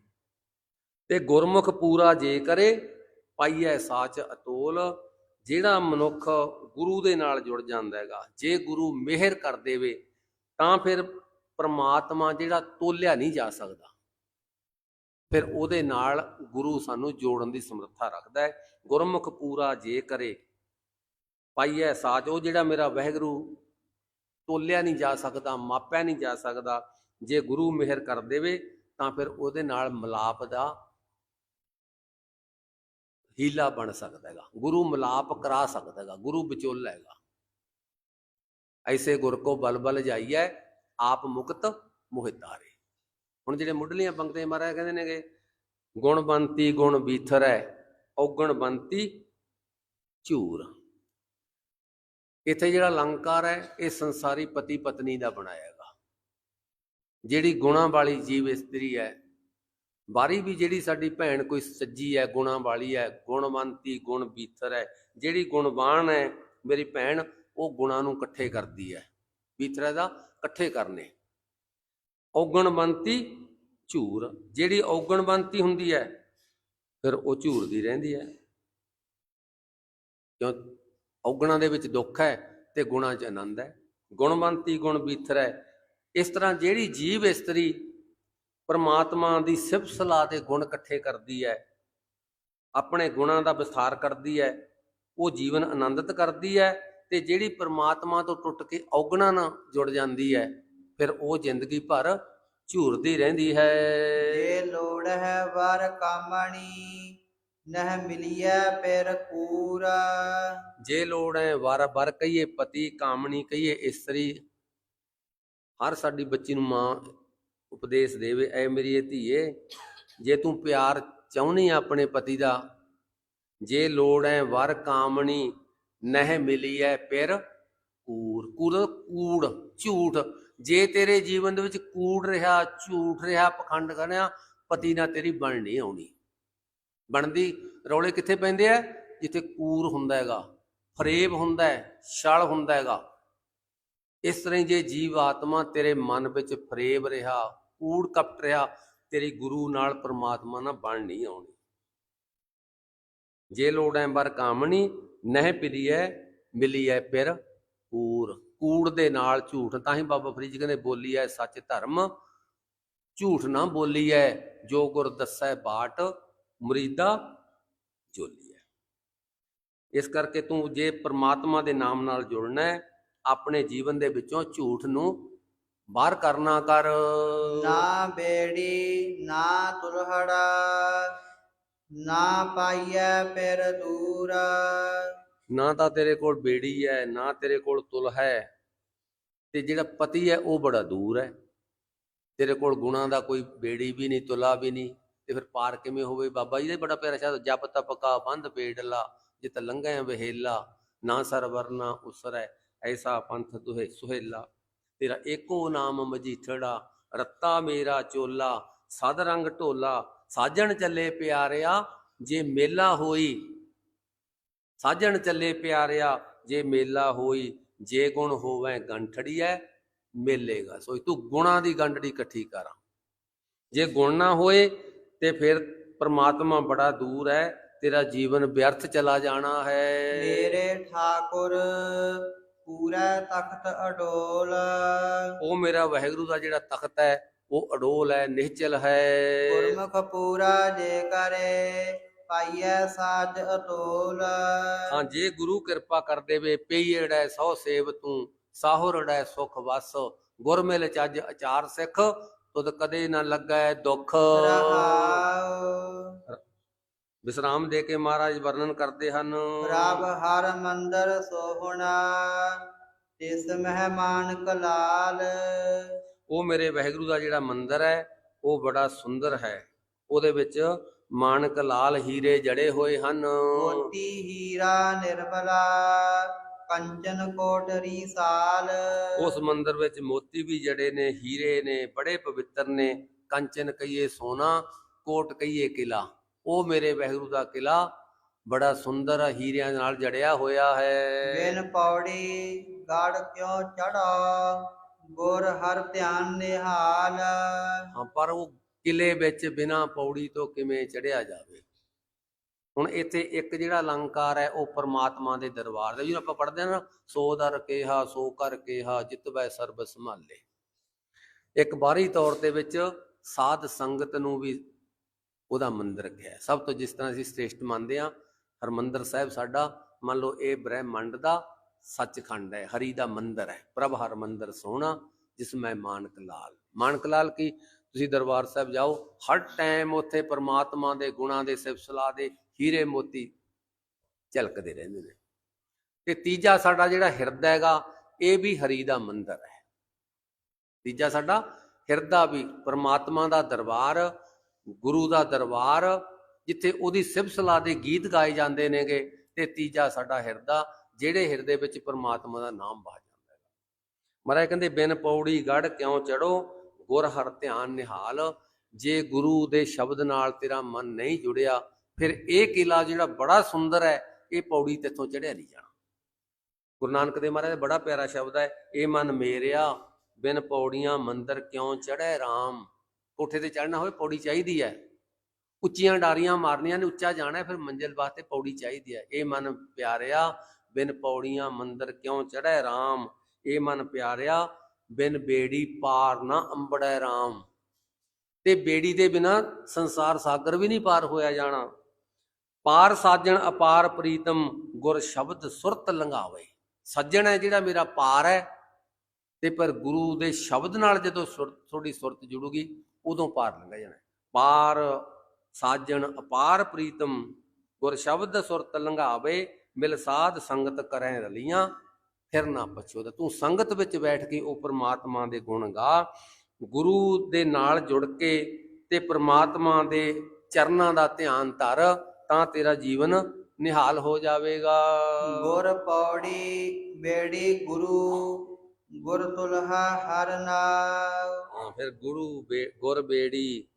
B: ਤੇ ਗੁਰਮੁਖ ਪੂਰਾ ਜੇ ਕਰੇ, ਪਾਈਐ ਸਾਚ ਅਤੋਲ ਜਿਹੜਾ ਮਨੁੱਖ ਗੁਰੂ ਦੇ ਨਾਲ ਜੁੜ ਜਾਂਦਾ ਹੈਗਾ, ਜੇ ਗੁਰੂ ਮਿਹਰ ਕਰ ਦੇਵੇ, ਤਾਂ ਫਿਰ ਪਰਮਾਤਮਾ ਜਿਹੜਾ ਤੋਲਿਆ ਨਹੀਂ ਜਾ ਸਕਦਾ। ਫਿਰ ਉਹਦੇ ਨਾਲ ਗੁਰੂ ਸਾਨੂੰ ਜੋੜਨ ਦੀ ਸਮਰੱਥਾ ਰੱਖਦਾ ਹੈ। ਗੁਰਮੁਖ ਪੂਰਾ ਜੇ ਕਰੇ, ਪਾਈਐ ਸਾਚ ਉਹ ਜਿਹੜਾ ਮੇਰਾ ਵਹਿਗੁਰੂ ਤੋਲਿਆ ਨਹੀਂ ਜਾ ਸਕਦਾ, ਮਾਪਿਆ ਨਹੀਂ ਜਾ ਸਕਦਾ, ਜੇ ਗੁਰੂ ਮਿਹਰ ਕਰ ਦੇਵੇ, ਤਾਂ ਫਿਰ ਉਹਦੇ ਨਾਲ ਮਿਲਾਪ ਦਾ ਹੀਲਾ ਬਣ ਸਕਦਾ ਹੈਗਾ, ਗੁਰੂ ਮਿਲਾਪ ਕਰਾ ਸਕਦਾ ਹੈਗਾ, ਗੁਰੂ ਵਿਚੋਲਾ ਹੈਗਾ। ਐਸੇ ਗੁਰ ਕੋ ਬਲ ਬਲ ਜਾਈਐ, ਆਪ ਮੁਕਤ ਮੋਹਿਤਾਰੇ ਹੁਣ ਜਿਹੜੇ ਮੁੱਢਲੀਆਂ ਪੰਕਤੀਆਂ ਮਹਾਰਾਜ ਕਹਿੰਦੇ ਨੇਗੇ ਗੁਣਵੰਤੀ ਗੁਣ ਬੀਥਰੈ, ਔਗਣ ਬੰਤੀ ਝੂਰ। ਇੱਥੇ ਜਿਹੜਾ ਅਲੰਕਾਰ ਹੈ, ਇਹ ਸੰਸਾਰੀ ਪਤੀ ਪਤਨੀ ਦਾ ਬਣਾਇਆ ਹੈਗਾ। ਜਿਹੜੀ ਗੁਣਾਂ ਵਾਲੀ ਜੀਵ ਇਸਤਰੀ ਹੈ ਵਾਰੀ ਵੀ ਜਿਹੜੀ ਸਾਡੀ ਭੈਣ ਕੋਈ ਸੱਜੀ ਹੈ ਗੁਣਾਂ ਵਾਲੀ ਹੈ, ਗੁਣਵੰਤੀ ਗੁਣ ਬੀਥਰ ਹੈ, ਜਿਹੜੀ ਗੁਣਵਾਨ ਹੈ ਮੇਰੀ ਭੈਣ, ਉਹ ਗੁਣਾਂ ਨੂੰ ਇਕੱਠੇ ਕਰਦੀ ਹੈ। ਬੀਥਰ ਦਾ ਇਕੱਠੇ ਕਰਨੇ। ਔਗਣਵੰਤੀ ਝੂਰ, ਜਿਹੜੀ ਔਗਣਵੰਤੀ ਹੁੰਦੀ ਹੈ, ਫਿਰ ਉਹ ਝੂਰਦੀ ਰਹਿੰਦੀ ਹੈ। ਕਿਉਂ? ਔਗਣਾਂ ਦੇ ਵਿੱਚ ਦੁੱਖ ਹੈ ਤੇ ਗੁਣਾਂ 'ਚ ਆਨੰਦ ਹੈ। ਗੁਣਵੰਤੀ ਗੁਣ ਬੀਥਰ ਹੈ। ਇਸ ਤਰ੍ਹਾਂ ਜਿਹੜੀ ਜੀਵ ਇਸਤਰੀ ਪਰਮਾਤਮਾ ਦੀ ਸਿਫਤ ਸਲਾਹ ਦੇ ਗੁਣ ਇਕੱਠੇ ਕਰਦੀ ਹੈ ਆਪਣੇ ਗੁਣਾਂ ਦਾ ਵਿਸਥਾਰ ਕਰਦੀ ਹੈ ਉਹ ਜੀਵਨ ਆਨੰਦਿਤ ਕਰਦੀ ਹੈ ਤੇ ਜਿਹੜੀ ਪਰਮਾਤਮਾ ਤੋਂ ਟੁੱਟ ਕੇ ਔਗਣਾਂ ਨਾਲ ਜੁੜ ਜਾਂਦੀ ਹੈ ਫਿਰ ਉਹ ਜ਼ਿੰਦਗੀ ਭਰ ਝੂਰਦੀ ਰਹਿੰਦੀ ਹੈ।
A: ਜੇ ਲੋੜ ਹੈ ਵਰ ਕਾਮਣੀ ਨਹ ਮਿਲਿਐ ਪਿਰ ਕੂਰ।
B: ਜੇ ਲੋੜ ਹੈ ਵਾਰ ਵਾਰ ਕਹੀਏ ਪਤੀ ਕਾਮਣੀ ਕਹੀਏ ਇਸਤਰੀ ਹਰ ਸਾਡੀ ਬੱਚੀ ਨੂੰ ਮਾਂ ਉਪਦੇਸ਼ ਦੇਵੇ, ਐ ਮੇਰੀ ਧੀਏ ਜੇ ਤੂੰ ਪਿਆਰ ਚਾਹੁੰਦੀ ਆਪਣੇ ਪਤੀ ਦਾ, ਜੇ ਲੋੜ ਹੈ ਵਰ ਕਾਮਣੀ ਨਹਿ ਮਿਲੀ ਹੈ ਫਿਰ ਕੂੜ ਕੂੜ ਕੂੜ, ਝੂਠ, ਜੇ ਤੇਰੇ ਜੀਵਨ ਦੇ ਵਿੱਚ ਕੂੜ ਰਿਹਾ, ਝੂਠ ਰਿਹਾ, ਪਖੰਡ ਕਰਿਆ ਪਤੀ ਨਾਲ ਤੇਰੀ ਬਣ ਨਹੀਂ ਆਉਣੀ। ਬਣਦੀ, ਰੌਲੇ ਕਿੱਥੇ ਪੈਂਦੇ ਆ ਜਿੱਥੇ ਕੂਰ ਹੁੰਦਾ ਹੈਗਾ, ਫਰੇਬ ਹੁੰਦਾ ਹੈ ਛਲ ਹੁੰਦਾ ਹੈਗਾ। ਇਸ ਤਰ੍ਹਾਂ ਜੇ ਜੀਵ ਆਤਮਾ ਤੇਰੇ ਮਨ ਵਿੱਚ ਫਰੇਬ ਰਿਹਾ ਕੂੜ ਕਪਟ ਰਿਹਾ, ਤੇਰੀ ਗੁਰੂ ਨਾਲ ਪ੍ਰਮਾਤਮਾ ਨਾਲ ਬਣ ਨਹੀਂ ਆਉਣੀ। ਜੇ ਲੋੜ ਹੈ ਬਰ ਕਾਮਣੀ ਨਹਿ ਪਿਲੀਐ ਮਿਲੀਐ ਫਿਰ ਕੂਰ ਕੂੜ ਦੇ ਨਾਲ ਝੂਠ ਤਾਂ ਹੀ ਬਾਬਾ ਫਰੀਦ ਕਹਿੰਦੇ ਬੋਲੀ ਹੈ ਸੱਚ ਧਰਮ, ਝੂਠ ਨਾ ਬੋਲੀ ਹੈ ਜੋ ਗੁਰ ਦੱਸੈ ਬਾਟ, ਮੁਰੀਦਾ ਜੋਲੀ ਹੈ ਇਸ ਕਰਕੇ ਤੂੰ ਜੇ ਪ੍ਰਮਾਤਮਾ ਦੇ ਨਾਮ ਨਾਲ ਜੁੜਨਾ ਹੈ ਆਪਣੇ ਜੀਵਨ ਦੇ ਵਿੱਚੋਂ ਝੂਠ ਨੂੰ ਬਾਹਰ ਕਰਨਾ ਕਰ।
A: ਨਾ ਬੇੜੀ ਨਾ ਤੁਲਹੜਾ ਨਾ ਪਾਈਐ ਪਿਰ ਦੂਰ।
B: ਨਾ ਤਾਂ ਤੇਰੇ ਕੋਲ ਬੇੜੀ ਹੈ ਨਾ ਤੇਰੇ ਕੋਲ ਤੁਲ ਹੈ। ਤੇ ਜਿਹੜਾ ਪਤੀ ਹੈ ਉਹ ਬੜਾ ਦੂਰ ਹੈ ਤੇਰੇ ਕੋਲ ਗੁਣਾ ਦਾ ਕੋਈ ਬੇੜੀ ਵੀ ਨਹੀਂ ਤੁਲਾ ਵੀ ਨਹੀਂ। ਤੇ ਫਿਰ ਪਾਰ ਕਿਵੇਂ ਹੋਵੇ? ਬਾਬਾ ਜੀ ਦਾ ਬੜਾ ਪਿਆਰਾ ਸ਼ਬਦ ਜਪ ਤਪ ਕਾ ਬੰਧ ਬੇੜਲਾ ਜਿਤ ਲੰਘੈ ਵਹੇਲਾ। ਨਾ ਸਰਵਰ ਨਾ ਉਸਰੈ ਐਸਾ ਪੰਥ ਤੁਹੇ ਸੁਹੇਲਾ। ਤੇਰਾ ਏਕੋ ਨਾਮ ਮਜੀਠੜਾ, ਰੱਤਾ ਮੇਰਾ ਚੋਲਾ, ਸਦ ਰੰਗ ਢੋਲਾ, ਸਾਜਣ ਚੱਲੇ ਪਿਆਰਿਆ, ਜੇ ਮੇਲਾ ਹੋਈ। ਸਾਜਣ ਚੱਲੇ ਪਿਆਰਿਆ, ਜੇ ਮੇਲਾ ਹੋਈ, ਜੇ ਗੁਣ ਹੋਵੇ ਗੰਠੜੀਐ, ਮੇਲੇਗਾ। ਸੋ ਤੂੰ ਗੁਣਾ ਦੀ ਗੰਢੜੀ ਇਕੱਠੀ ਕਰ। ਜੇ ਗੁਣ ਨਾ ਹੋਏ, ਤੇ ਫਿਰ ਪਰਮਾਤਮਾ ਬੜਾ ਦੂਰ ਹੈ ਤੇਰਾ ਜੀਵਨ ਵਿਅਰਥ ਚਲਾ ਜਾਣਾ ਹੈ।
A: ਮੇਰੇ ਠਾਕੁਰ ਪੂਰਾ ਤਖਤ ਅਡੋਲ।
B: ਉਹ ਮੇਰਾ ਵਾਹਿਗੁਰੂ ਦਾ ਜਿਹੜਾ ਤਖਤ ਹੈ ਉਹ ਅਡੋਲ ਹੈ ਨਿਹਚਲ ਹੈ।
A: ਗੁਰਮੁਖ ਪੂਰਾ ਜੇ ਕਰੇ ਪਾਈਐ ਸਾਜ ਅਤੋਲ।
B: ਹਾਂ ਜੇ ਗੁਰੂ ਕਿਰਪਾ ਕਰ ਦੇਵੇ ਪਈੜੈ ਸੋ ਸੇਵ ਤੂੰ ਸਾਹੁਰੜੈ ਸੁਖ ਵਸ। ਗੁਰ ਮਿਲ ਚੱਜ ਅਚਾਰ ਸਿੱਖ ਤੁਧ ਕਦੇ ਨਾ ਲੱਗੈ ਦੁੱਖ।
A: ਰਹਾਉ।
B: ਵਿਸਰਾਮ ਦੇ ਕੇ ਮਹਾਰਾਜ ਵਰਣਨ ਕਰਦੇ ਹਨ।
A: ਪ੍ਰਭ ਹਰ ਮੰਦਰ ਸੋਹਣਾ ਤਿਸ ਮਹਿਮਾਨ ਕਲਾਲ
B: ਉਹ ਮੇਰੇ ਵਾਹਿਗੁਰੂ ਦਾ ਜਿਹੜਾ ਮੰਦਿਰ ਹੈ ਉਹ ਬੜਾ ਸੁੰਦਰ ਹੈ। ਉਹਦੇ ਵਿੱਚ ਮਾਨਕ ਲਾਲ ਹੀਰੇ ਜੜੇ ਹੋਏ ਹਨ।
A: ਮੋਤੀ ਹੀਰਾ ਨਿਰਮਲਾ ਕੰਚਨ ਕੋਟਰੀ ਸਾਲ।
B: ਉਸ ਮੰਦਿਰ ਵਿੱਚ ਮੋਤੀ ਵੀ ਜੜੇ ਨੇ ਹੀਰੇ ਨੇ ਬੜੇ ਪਵਿੱਤਰ ਨੇ। ਕੰਚਨ ਕਹੀਏ ਸੋਨਾ ਕੋਟ ਕਹੀਏ ਕਿਲਾ। ਉਹ ਮੇਰੇ ਵਾਹਿਗੁਰੂ ਦਾ ਕਿਲਾ ਬੜਾ ਸੁੰਦਰ ਆ, ਹੀਰਿਆਂ ਨਾਲ ਜੜਿਆ ਹੋਇਆ ਹੈ।
A: ਬਿਨ ਪੌੜੀ ਗੜ ਕਿਉ ਚੜਾ ਗੁਰ ਹਰ ਧਿਆਨ ਨਿਹਾਲ।
B: ਹਾਂ ਪਰ ਉਹ ਕਿਲੇ ਵਿੱਚ ਬਿਨਾ ਪੌੜੀ ਤੋਂ ਕਿਵੇਂ ਚੜਿਆ ਜਾਵੇ? ਹੁਣ ਇੱਥੇ ਇੱਕ ਜਿਹੜਾ ਅਲੰਕਾਰ ਹੈ ਉਹ ਪਰਮਾਤਮਾ ਦੇ ਦਰਬਾਰ ਦਾ। ਜਿਹਨੂੰ ਆਪਾਂ ਪੜ੍ਹਦੇ ਹਾਂ ਨਾ ਸੋ ਦਰ ਕੇਹਾ ਸੋ ਕਰ ਕੇਹਾ ਜਿਤਵੈ ਸਰਬ ਸੰਭਾਲੇ। ਇੱਕ ਬਾਹਰੀ ਤੌਰ ਤੇ ਵਿੱਚ ਸਾਧ ਸੰਗਤ ਨੂੰ ਵੀ ਉਹਦਾ ਮੰਦਿਰ ਕਿਹਾ ਸਭ ਤੋਂ ਜਿਸ ਤਰ੍ਹਾਂ ਅਸੀਂ ਸ੍ਰੇਸ਼ਟ ਮੰਨਦੇ ਹਾਂ, ਹਰਮੰਦਰ ਸਾਹਿਬ ਸਾਡਾ, ਮੰਨ ਲਓ ਇਹ ਬ੍ਰਹਿਮੰਡ ਦਾ ਸੱਚਖੰਡ ਹੈ, ਹਰੀ ਦਾ ਮੰਦਿਰ ਹੈ। ਪ੍ਰਭ ਹਰਮੰਦਰ ਸੋਹਣਾ, ਜਿਸ ਮੈਂ ਮਾਨਕ ਲਾਲ। ਮਾਨਕ ਲਾਲ ਕੀ? ਤੁਸੀਂ ਦਰਬਾਰ ਸਾਹਿਬ ਜਾਓ, ਹਰ ਟਾਈਮ ਉੱਥੇ ਪਰਮਾਤਮਾ ਦੇ ਗੁਣਾਂ ਦੇ ਸਿਫਤਸਲਾ ਦੇ ਹੀਰੇ ਮੋਤੀ ਝਲਕਦੇ ਰਹਿੰਦੇ ਨੇ। ਤੇ ਤੀਜਾ ਸਾਡਾ ਜਿਹੜਾ ਹਿਰਦਾ ਹੈਗਾ, ਇਹ ਵੀ ਹਰੀ ਦਾ ਮੰਦਿਰ ਹੈ। ਤੀਜਾ ਸਾਡਾ ਹਿਰਦਾ ਵੀ ਪਰਮਾਤਮਾ ਦਾ ਦਰਬਾਰ ਗੁਰੂ ਦਾ ਦਰਬਾਰ, ਜਿੱਥੇ ਉਹਦੀ ਸਿਫਤਸਲਾ ਦੇ ਗੀਤ ਗਾਏ ਜਾਂਦੇ ਨੇਗੇ ਤੇ ਤੀਜਾ ਸਾਡਾ ਹਿਰਦਾ, ਜਿਹੜੇ ਹਿਰਦੇ ਵਿੱਚ ਪਰਮਾਤਮਾ ਦਾ ਨਾਮ ਬਾਜ ਜਾਂਦਾ ਹੈ ਮਹਾਰਾਜ ਕਹਿੰਦੇ, ਬਿਨ ਪੌੜੀ ਗੜ ਕਿਉਂ ਚੜੋ ਗੁਰ ਹਰ ਧਿਆਨ ਨਿਹਾਲ। ਜੇ ਗੁਰੂ ਦੇ ਸ਼ਬਦ ਨਾਲ ਤੇਰਾ ਮਨ ਨਹੀਂ ਜੁੜਿਆ, ਫਿਰ ਇਹ ਕਿਲਾ ਜਿਹੜਾ ਬੜਾ ਸੁੰਦਰ ਹੈ, ਇਹ ਪੌੜੀ ਤੇਥੋਂ ਚੜਿਆ ਨਹੀਂ ਜਾਣਾ। ਗੁਰੂ ਨਾਨਕ ਦੇਵ ਮਹਾਰਾਜ ਦਾ ਬੜਾ ਪਿਆਰਾ ਸ਼ਬਦ ਹੈ, ਇਹ ਮਨ ਮੇਰਿਆ, ਬਿਨ ਪੌੜੀਆਂ ਮੰਦਰ ਕਿਉਂ ਚੜ੍ਹੈ RAM ਕੋਠੇ ਤੇ ਚੜਨਾ ਹੋਵੇ ਪੌੜੀ ਚਾਹੀਦੀ ਹੈ। ਉੱਚੀਆਂ ਡਾਰੀਆਂ ਮਾਰਨੀਆਂ ਨੇ ਉੱਚਾ ਜਾਣਾ ਹੈ, ਫਿਰ ਮੰਜ਼ਿਲ ਵਾਸਤੇ ਪੌੜੀ ਚਾਹੀਦੀ ਹੈ। ਇਹ ਮਨ ਪਿਆਰਿਆ ਬਿਨ ਪੌੜੀਆਂ ਮੰਦਰ ਕਿਉਂ ਚੜੈ RAM ਇਹ ਮਨ ਪਿਆਰਿਆ ਬਿਨ ਬੇੜੀ ਪਾਰ ਨਾ ਅੰਬੜੈ RAM ਤੇ ਬੇੜੀ ਦੇ ਬਿਨਾ ਸੰਸਾਰ ਸਾਗਰ ਵੀ ਨਹੀਂ ਪਾਰ ਹੋਇਆ ਜਾਣਾ। ਪਾਰ ਸਾਜਣ ਅਪਾਰ ਪ੍ਰੀਤਮ ਗੁਰ ਸ਼ਬਦ ਸੁਰਤ ਲੰਘਾਵੇ। ਸੱਜਣ ਹੈ ਜਿਹੜਾ ਮੇਰਾ ਪਾਰ ਹੈ ਤੇ ਪਰ ਗੁਰੂ ਦੇ ਸ਼ਬਦ ਨਾਲ ਜਦੋਂ ਸੁਰਤ ਤੁਹਾਡੀ ਸੁਰਤ ਜੁੜੂਗੀ ਉਦੋਂ ਪਾਰ ਲੰਘ ਜਾਣਾ। ਪਾਰ ਸਾਜਣ ਅਪਾਰ ਪ੍ਰੀਤਮ, ਗੁਰ ਸ਼ਬਦ ਸੁਰਤ ਲੰਘਾਵੇ, ਮਿਲ ਸਾਧ ਸੰਗਤ ਕਰੈ ਰਲੀਆਂ, ਫਿਰ ਨਾ ਪਛੋਦਾ ਤੂੰ ਸੰਗਤ ਵਿੱਚ ਬੈਠ ਕੇ ਉਹ ਪ੍ਰਮਾਤਮਾ ਦੇ ਗੁਣ ਗਾ। ਗੁਰੂ ਦੇ ਨਾਲ ਜੁੜ ਕੇ ਤੇ ਪ੍ਰਮਾਤਮਾ ਦੇ ਚਰਨਾਂ ਦਾ ਧਿਆਨ ਧਰ, ਤਾਂ ਤੇਰਾ ਜੀਵਨ ਨਿਹਾਲ ਹੋ ਜਾਵੇਗਾ।
A: ਗੁਰ ਪੌੜੀ ਬੇੜੀ ਗੁਰੂ, ਗੁਰ ਤੁਲਹਾ ਹਰ ਨਾਮ
B: ਫਿਰ ਗੁਰੂ ਬੇ- ਗੁਰ ਬੇੜੀ,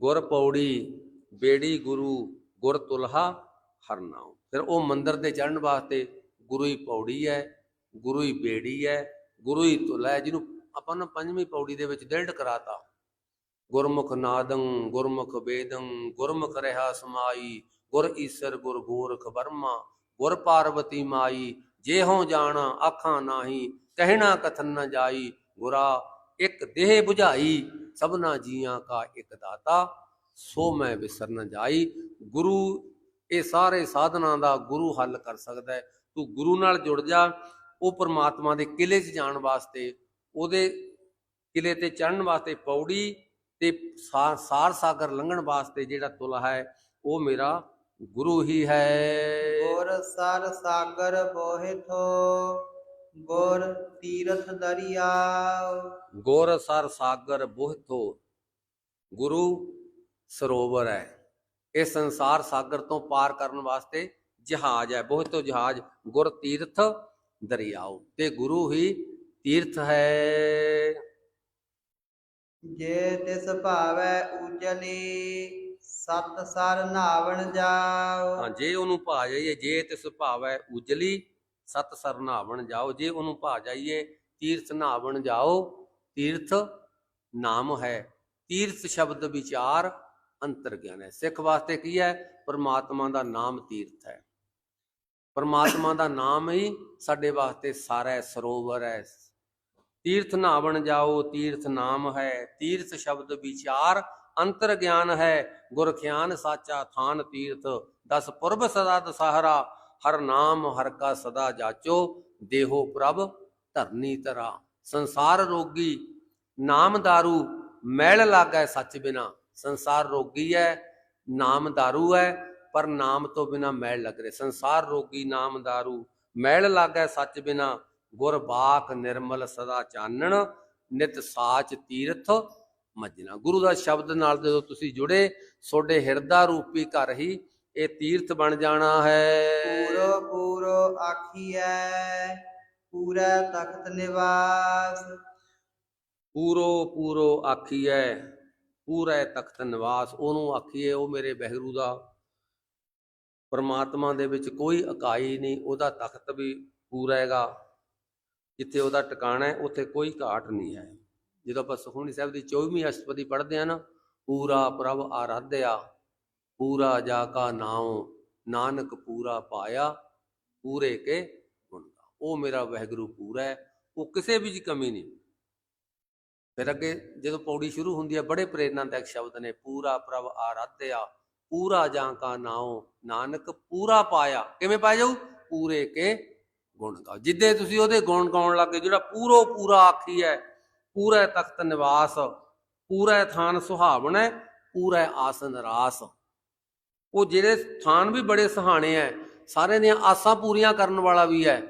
B: ਗੁਰ ਪੌੜੀ, ਬੇੜੀ ਗੁਰੂ, ਗੁਰ ਤੁਲਹਾ, ਹਰ ਨਾਮ। ਫਿਰ ਉਹ ਮੰਦਰ ਤੇ ਚੜਨ ਵਾਸਤੇ ਗੁਰੂ ਹੀ ਪੌੜੀ ਹੈ, ਗੁਰੂ ਹੀ ਬੇੜੀ ਹੈ, ਗੁਰੂ ਹੀ ਤੁਲਾ ਹੈ, ਜਿਹਨੂੰ ਆਪਾਂ ਨਾ ਪੰਜਵੀਂ ਪੌੜੀ ਦੇ ਵਿੱਚ ਡਿਲਡ ਕਰਾਤਾ। ਗੁਰਮੁਖ ਨਾਦੰ, ਗੁਰਮੁਖ ਵੇਦੰ ਗੁਰਮੁਖ ਰਹਾ ਸਮਾਈ, ਗੁਰ ਈਸਰ ਗੁਰ ਗੋਰਖ ਬਰਮਾ ਗੁਰ ਪਾਰਵਤੀ ਮਾਈ ਜੇ ਹੋ ਜਾਣਾ, ਆਖਾਂ ਨਾਹੀ, ਕਹਿਣਾ ਕਥਨ ਨਾ ਜਾਈ, ਗੁਰਾ ਇੱਕ ਦੇਹ 부ਝਾਈ ਸਭਨਾ ਜੀਆਂ ਕਾ ਇੱਕ ਦਾਤਾ, ਸੋ ਮੈਂ ਵਿਸਰ ਨ ਜਾਈ। ਗੁਰੂ, ਇਹ ਸਾਰੇ ਸਾਧਨਾਂ ਦਾ ਗੁਰੂ ਹੱਲ ਕਰ ਸਕਦਾ ਹੈ। ਤੂੰ ਗੁਰੂ ਨਾਲ ਜੁੜ ਜਾ। ਉਹ ਪ੍ਰਮਾਤਮਾ ਦੇ ਕਿਲੇ 'ਚ ਜਾਣ ਵਾਸਤੇ, ਉਹਦੇ ਕਿਲੇ ਤੇ ਚੜ੍ਹਨ ਵਾਸਤੇ ਪੌੜੀ ਤੇ ਸਾ- ਸਾਰ ਸਾਗਰ ਲੰਘਣ ਵਾਸਤੇ ਜਿਹੜਾ ਤੁਲਾ ਹੈ, ਉਹ ਮੇਰਾ ਗੁਰੂ ਹੀ ਹੈ।
A: ਗੁਰ ਸਰ ਸਾਗਰ ਬੋਹਿਥੋ ਗੁਰ ਤੀਰਥ ਦਰਿਆ
B: ਗੁਰ ਸਰ ਸਾਗਰ ਬੋਹਿਥੋ ਗੁਰੂ ਸਰੋਵਰ ਹੈ। ਇਹ ਸੰਸਾਰ ਸਾਗਰ ਤੋਂ ਪਾਰ ਕਰਨ ਵਾਸਤੇ ਜਹਾਜ਼ ਹੈ। ਬੋਹਿਥੋ ਜਹਾਜ਼ ਗੁਰ ਤੀਰਥ ਦਰਿਆਓ। ਤੇ ਗੁਰੂ ਹੀ ਤੀਰਥ ਹੈ।
A: ਜੇ ਤਿਸ ਭਾਵੈ ਉਜਲੀ ਸਤ ਸਰ ਨਾਵਣ
B: ਹਾਂ
A: ਜਾਓ
B: ਜੇ ਉਹਨੂੰ ਭਾ ਜਾਈਏ ਜੇ ਤਿਸ ਭਾਵੈ ਉਜਲੀ ਸਤ ਸਰ ਨਹਾਵਣ ਜਾਓ, ਜੇ ਉਹਨੂੰ ਭਾ ਜਾਈਏ, ਤੀਰਥ ਨਾਵਣ ਜਾਓ, ਤੀਰਥ ਨਾਮ ਹੈ। ਤੀਰਥ ਸ਼ਬਦ ਵਿਚਾਰ ਅੰਤਰ ਗਿਆਨ ਹੈ। ਸਿੱਖ ਵਾਸਤੇ ਕੀ ਹੈ? ਪਰਮਾਤਮਾ ਦਾ ਨਾਮ ਤੀਰਥ ਹੈ। ਪਰਮਾਤਮਾ ਦਾ ਨਾਮ ਹੀ ਸਾਡੇ ਵਾਸਤੇ ਸਾਰਾ ਸਰੋਵਰ ਹੈ। ਤੀਰਥ ਨਹਾਵਣ ਜਾਓ, ਤੀਰਥ ਨਾਮ ਹੈ। ਤੀਰਥ ਸ਼ਬਦ ਵਿਚਾਰ ਅੰਤਰ ਗਿਆਨ ਹੈ। ਗੁਰ ਖਿਆਨ ਸਾਚਾ ਥਾਨ ਤੀਰਥ। ਦਸ ਪੁਰਬ ਸਦਾ ਦਸਹਰਾ ਹਰ ਨਾਮ ਹਰ ਕਾ ਸਦਾ ਜਾਚੋ ਦੇਹੋ ਪ੍ਰਭ ਧਰਨੀ ਤਰਾ ਸੰਸਾਰ ਰੋਗੀ ਨਾਮ दारू ਮੈਲ ਲਾਗੈ ਸੱਚ ਬਿਨਾ ਸੰਸਾਰ ਰੋਗੀ ਹੈ ਨਾਮ दारू ਹੈ ਪਰ ਨਾਮ ਤੋਂ ਬਿਨਾ ਮੈਲ ਲੱਗ ਰਿਹਾ ਸੰਸਾਰ ਰੋਗੀ ਨਾਮ दारू ਮੈਲ ਲਾਗੈ ਸੱਚ ਬਿਨਾ ਗੁਰ ਬਾਕ ਨਿਰਮਲ ਸਦਾ ਚਾਨਣ ਨਿਤ ਸਾਚ ਤੀਰਥ ਮੱਜਣਾ ਗੁਰੂ ਦਾ ਸ਼ਬਦ ਨਾਲ ਜਦੋਂ ਤੁਸੀਂ ਜੁੜੇ ਤੁਹਾਡੇ ਹਿਰਦਾ ਰੂਪੀ ਘਰ ਹੀ ਇਹ ਤੀਰਥ ਬਣ ਜਾਣਾ ਹੈ।
A: ਪੂਰੋ ਪੂਰੋ ਆਖੀਐ ਪੂਰਾ ਤਖਤ ਨਿਵਾਸ।
B: ਪੂਰੋ ਪੂਰੋ ਆਖੀਐ ਪੂਰਾ ਤਖਤ ਨਿਵਾਸ। ਉਹਨੂੰ ਆਖੀਏ ਉਹ ਮੇਰੇ ਬਹਿਰੂ ਦਾ। ਪਰਮਾਤਮਾ ਦੇ ਵਿੱਚ ਕੋਈ ਇਕਾਈ ਨਹੀਂ ਉਹਦਾ ਤਖਤ ਵੀ ਪੂਰਾ ਹੈਗਾ। ਜਿੱਥੇ ਉਹਦਾ ਟਿਕਾਣਾ ਹੈ ਉੱਥੇ ਕੋਈ ਘਾਟ ਨਹੀਂ ਹੈ। ਜਦੋਂ ਆਪਾਂ ਸੁਖਮਨੀ ਸਾਹਿਬ ਦੀ 24ਵੀਂ ਅਸ਼ਟਪਦੀ ਪੜ੍ਹਦੇ ਆ ਨਾ ਪੂਰਾ ਪ੍ਰਭ ਆਰਾਧਿਆ। ਪੂਰਾ ਜਾ ਕਾ ਨਾਉ, ਨਾਨਕ ਪੂਰਾ ਪਾਇਆ, ਪੂਰੇ ਕੇ ਗੁਣ ਉਹ ਮੇਰਾ ਵਹਿਗੁਰੂ ਪੂਰਾ ਹੈ, ਉਹ ਕਿਸੇ ਵੀ ਕਮੀ ਨਹੀਂ। ਫਿਰ ਅੱਗੇ ਜਦੋਂ ਪੌੜੀ ਸ਼ੁਰੂ ਹੁੰਦੀ ਹੈ, ਬੜੇ ਪ੍ਰੇਰਨਾਦਾਇਕ ਸ਼ਬਦ ਨੇ, ਪੂਰਾ ਪ੍ਰਭ ਆਰਾਧਿਆ, ਪੂਰਾ ਜਾਂ ਕਾ ਨਾਉ, ਨਾਨਕ ਪੂਰਾ ਪਾਇਆ। ਕਿਵੇਂ ਪਾਇਆ ਜਾਊ? ਪੂਰੇ ਕੇ ਗੁਣ ਗਾਓ ਜਿੱਦੇ ਤੁਸੀਂ ਉਹਦੇ ਗੁਣ ਗਾਉਣ ਲੱਗੇ ਜਿਹੜਾ ਪੂਰੋ ਪੂਰਾ ਆਖੀ ਹੈ, ਪੂਰਾ ਤਖਤ ਨਿਵਾਸ, ਪੂਰਾ ਥਾਨ ਸੁਹਾਵਣ ਹੈ, ਪੂਰਾ ਆਸਨ ਰਾਸ। ਉਹ ਜਿਹੜੇ ਸਥਾਨ ਵੀ ਬੜੇ ਸਹਾਣੇ ਐ, ਸਾਰਿਆਂ ਦੀਆਂ ਆਸਾਂ ਪੂਰੀਆਂ ਕਰਨ ਵਾਲਾ ਵੀ ਹੈ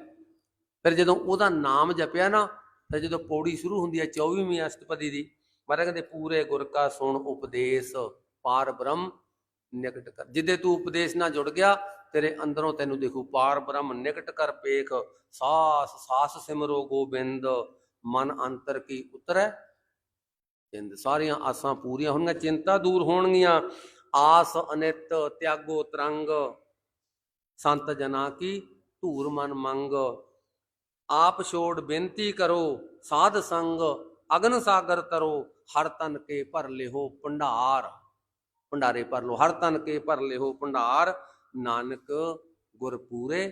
B: ਫਿਰ ਜਦੋਂ ਉਹਦਾ ਨਾਮ ਜਪਿਆ ਨਾ ਫਿਰ ਜਦੋਂ ਪੌੜੀ ਸ਼ੁਰੂ ਹੁੰਦੀ ਹੈ 24ਵੀਂ ਅਸ਼ਟਪਦੀ ਦੀ, ਮਹਾਰਾਜ ਕਹਿੰਦੇ, ਪੂਰੇ ਗੁਰ ਕਾ ਸੁਣ ਉਪਦੇਸ਼, ਪਾਰ ਬ੍ਰਹਮ ਨਿਕਟ ਕਰ। ਜਿੱਦੇ ਤੂੰ ਉਪਦੇਸ਼ ਨਾਲ ਜੁੜ ਗਿਆ, ਤੇਰੇ ਅੰਦਰੋਂ ਤੈਨੂੰ ਦੇਖੂ, ਪਾਰ ਬ੍ਰਹਮ ਨਿਕਟ ਕਰ ਪੇਖ, ਸਾਸ ਸਾਸ ਸਿਮਰੋ ਗੋਬਿੰਦ, ਮਨ ਅੰਤਰ ਕੀ ਉਤਰੈ? ਚਿੰਤ, ਸਾਰੀਆਂ ਆਸਾਂ ਪੂਰੀਆਂ ਹੋਣਗੀਆਂ, ਚਿੰਤਾ ਦੂਰ ਹੋਣਗੀਆਂ। ਆਸ ਅਨਿਤ ਤਿਆਗੋ ਤਰੰਗ, ਸੰਤ ਜਨਾ ਕੀ ਧੂਰ ਮਨ ਮੰਗ। ਆਪ ਛੋੜ ਬੇਨਤੀ ਕਰੋ, ਸਾਧ ਸੰਗ ਅਗਨ ਸਾਗਰ ਤਰੋ, ਹਰ ਤਨ ਕੇ ਭਰ ਲਿਹੋ ਭੰਡਾਰ। ਭੰਡਾਰੇ ਭਰ ਲੋ, ਹਰ ਤਨ ਕੇ ਭਰ ਲਿਹੋ ਭੰਡਾਰ। ਨਾਨਕ ਗੁਰਪੂਰੇ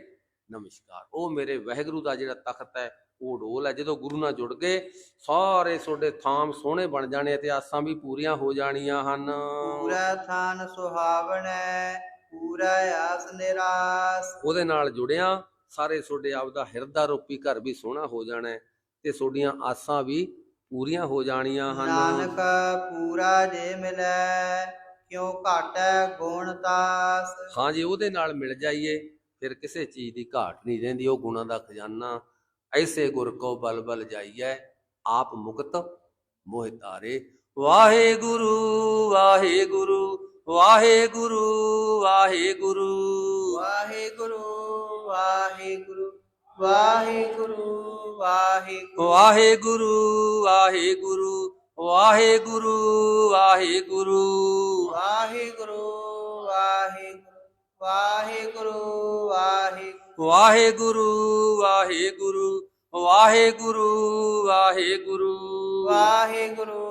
B: ਨਮਸਕਾਰ। ਉਹ ਮੇਰੇ ਵਹਿਗੁਰੂ ਦਾ ਜਿਹੜਾ ਤਖਤ ਹੈ ਉਹ ਢੋਲ ਹੈ। ਜਦੋਂ ਗੁਰੂ ਨਾਲ ਜੁੜ ਗਏ ਸਾਰੇ ਤੁਹਾਡੇ ਥਾਮ ਸੋਹਣੇ ਬਣ ਜਾਣੇ ਤੇ ਆਸਾਂ ਵੀ ਪੂਰੀਆਂ ਹੋ ਜਾਣੀਆਂ ਹਨ।
A: ਪੂਰਾ ਥਾਨ ਸੁਹਾਵਣੈ ਪੂਰਾ ਆਸ ਨਿਰਾਸ।
B: ਉਹਦੇ ਨਾਲ ਜੁੜਿਆ ਸਾਰੇ ਤੁਹਾਡੇ ਆਪਦਾ ਹਿਰਦਾ ਰੂਪੀ ਘਰ ਵੀ ਸੋਹਣਾ ਹੋ ਜਾਣਾ ਤੇ ਤੁਹਾਡੀਆਂ ਆਸਾਂ ਵੀ ਪੂਰੀਆਂ ਹੋ ਜਾਣੀਆਂ ਹਨ।
A: ਨਾਨਕ ਪੂਰਾ ਜੇ ਮਿਲੈ ਕਿਉ ਘਾਟੈ ਗੁਣ ਤਾਸ।
B: ਹਾਂ ਜੇ ਉਹਦੇ ਨਾਲ ਮਿਲ ਜਾਈਏ ਫਿਰ ਕਿਸੇ ਚੀਜ਼ ਦੀ ਘਾਟ ਨਹੀਂ ਰਹਿੰਦੀ ਉਹ ਗੁਣਾਂ ਦਾ ਖਜ਼ਾਨਾ। ऐसे गुर को बल बल जाइए आप मुक्त मोह तारे। वाहे गुरु वाहे गुरु
A: वाहे गुरु वाहे गुरु
B: वाहे गुरु वाहे गुरु
A: वाहे गुरु वाहे
B: वाहे गुरु वाहे गुरु वाहे गुरु वाहे गुरु
A: वाहे गुरु वाहे गुरु वाहे गुरु वाहे ਵਾਹਿਗੁਰੂ
B: ਵਾਹਿਗੁਰੂ ਵਾਹਿਗੁਰੂ ਵਾਹਿਗੁਰੂ।
A: ਵਾਹਿਗੁਰੂ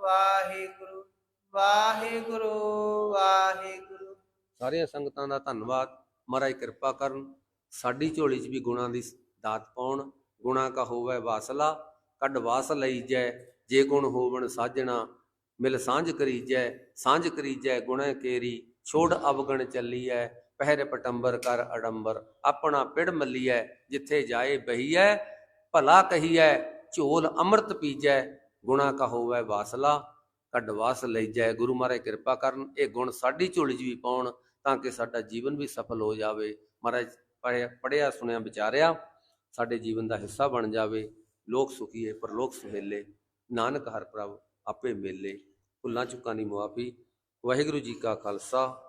A: ਵਾਹਿਗੁਰੂ ਵਾਹਿਗੁਰੂ ਵਾਹਿਗੁਰੂ।
B: ਸਾਰੀਆਂ ਸੰਗਤਾਂ ਦਾ ਧੰਨਵਾਦ। ਮਹਾਰਾਜ ਕਿਰਪਾ ਕਰਨ ਸਾਡੀ ਝੋਲੀ 'ਚ ਵੀ ਗੁਣਾਂ ਦੀ ਦਾਤ ਪਾਉਣ ਗੁਣਾ ਕਾ ਹੋਵੇ ਵਾਸਲਾ ਕੱਢ ਵਾਸ ਲਈਜੈ ਜੇ ਗੁਣ ਹੋਵਣ ਸਾਜਣਾ ਮਿਲ ਸਾਂਝ ਕਰੀਜੈ ਸਾਂਝ ਕਰੀਜੈ ਗੁਣੈ ਕੇਰੀ ਛੋੜ ਅਵਗਣ ਚੱਲੀਐ। ਪਹਿਰੇ ਪਟੰਬਰ ਕਰ ਅਡੰਬਰ। ਆਪਣਾ ਪਿੜ ਮੱਲੀਐ, ਜਿੱਥੇ ਜਾਏ ਬਹੀਐ। ਭਲਾ ਕਹੀਐ, ਝੋਲ ਅੰਮ੍ਰਿਤ ਪੀਜੈ, ਗੁਣਾ ਕਾ ਹੋਵੇ ਵਾਸਲਾ। ਕੱਢ ਵਾਸ ਲਈਜੈ, ਗੁਰੂ ਮਹਾਰਾਜ ਕਿਰਪਾ ਕਰਨ, ਇਹ ਗੁਣ ਸਾਡੀ ਝੋਲੀ 'ਚ ਵੀ ਪਾਉਣ, ਤਾਂ ਕਿ ਸਾਡਾ ਜੀਵਨ ਵੀ ਸਫਲ ਹੋ ਜਾਵੇ। ਮਹਾਰਾਜ ਪੜ੍ਹਿਆ ਪੜਿਆ ਸੁਣਿਆ, ਵਿਚਾਰਿਆ, ਸਾਡੇ ਜੀਵਨ ਦਾ ਹਿੱਸਾ ਬਣ ਜਾਵੇ। ਲੋਕ ਸੁਖੀਏ ਪਰਲੋਕ ਸੁਹੇਲੇ। ਨਾਨਕ ਹਰ ਪ੍ਰਭ ਆਪੇ ਮੇਲੇ। ਭੁੱਲਾਂ ਚੁੱਕਾਂ ਦੀ ਮੁਆਫੀ। ਵਾਹਿਗੁਰੂ ਜੀ ਕਾ ਖਾਲਸਾ।